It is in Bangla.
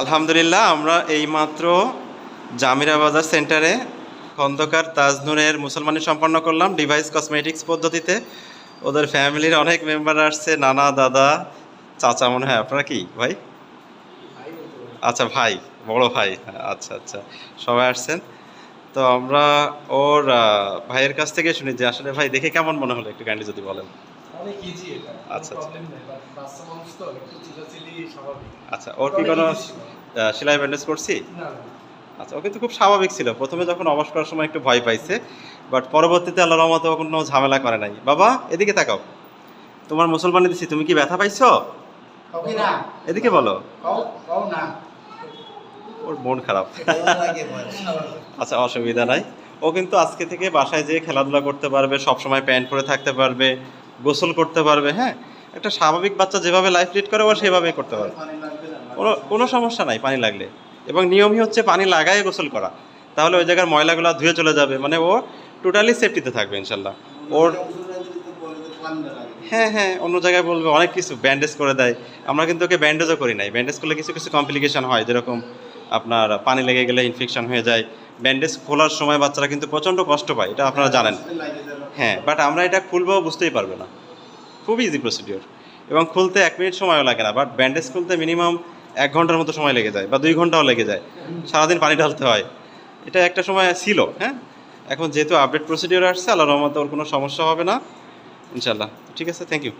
আলহামদুলিল্লাহ, আমরা এইমাত্র জামিরা বাজার সেন্টারে খন্দকার তাজনুরের মুসলমানি সম্পন্ন করলাম ডিভাইস কসমেটিক্স পদ্ধতিতে। ওদের ফ্যামিলির অনেক মেম্বার আসছে, নানা, দাদা, চাচা মনে হয়, আপনারা কি, ভাই? আচ্ছা ভাই, বড় ভাই আচ্ছা আচ্ছা সবাই আসছেন। তো আমরা ওর ভাইয়ের কাছ থেকে শুনি যে, আসলে ভাই, দেখে কেমন মনে হলো, একটু কাইন্ডলি যদি বলেন। অনেক ইজি এটা আচ্ছা, আচ্ছা। প্রবলেম নেই বাট বাচ্চা মানুষ তো একটু চিলাচিলি স্বাভাবিক। আচ্ছা ওর কি কোনো সেলাই ব্যান্ডেজ করছি? না আচ্ছা ও কিন্তু খুব স্বাভাবিক ছিল। প্রথমে যখন অবশ করার সময় একটু ভয় পাইছে বাট পরবর্তীতে আল্লাহ রহমতে কোনো ঝামেলা করে নাই। বাবা এদিকে তাকাও। তোমার মুসলমানি দিছি তুমি কি ব্যথা পাইছো? না। এদিকে বলো। ওর মন খারাপ। আচ্ছা অসুবিধা নাই। ও কিন্তু আজকে থেকে বাসায় যেয়ে খেলাধুলা করতে পারবে সবসময় প্যান্ট পরে থাকতে পারবে গোসল করতে পারবে হ্যাঁ? একটা স্বাভাবিক বাচ্চা যেভাবে লাইফ লিড করে, ও সেভাবেই করতে পারবে। কোনো কোনো সমস্যা নাই পানি লাগলে। এবং নিয়মই হচ্ছে পানি লাগায় গোসল করা। তাহলে ওই জায়গার ময়লাগুলো ধুয়ে চলে যাবে। মানে ও টোটালি সেফটিতে থাকবে, ইনশাল্লাহ। ওর হ্যাঁ হ্যাঁ অন্য জায়গায় বলবে, অনেক কিছু ব্যান্ডেজ করে দেয়। আমরা কিন্তু ওকে ব্যান্ডেজও করি নাই। ব্যান্ডেজ করলে কিছু কিছু কমপ্লিকেশন হয়, যেরকম আপনার পানি লেগে গেলে ইনফেকশন হয়ে যায়। ব্যান্ডেজ খোলার সময় বাচ্চারা কিন্তু প্রচণ্ড কষ্ট পায়, এটা আপনারা জানেন। হ্যাঁ বাট আমরা এটা খুলবো বুঝতেই পারবে না। খুব ইজি প্রসিডিওর এবং খুলতে এক মিনিট সময়ও লাগে না বাট ব্যান্ডেজ খুলতে মিনিমাম এক ঘণ্টার মতো সময় লেগে যায়, বা দুই ঘন্টাও লেগে যায়। সারাদিন পানি ঢালতে হয়। এটা একটা সময় ছিল হ্যাঁ? এখন যেহেতু আপডেট প্রসিডিওর আসছে আল্লাহ রহমতে ওর কোনো সমস্যা হবে না। ইনশাল্লাহ ঠিক আছে থ্যাংক ইউ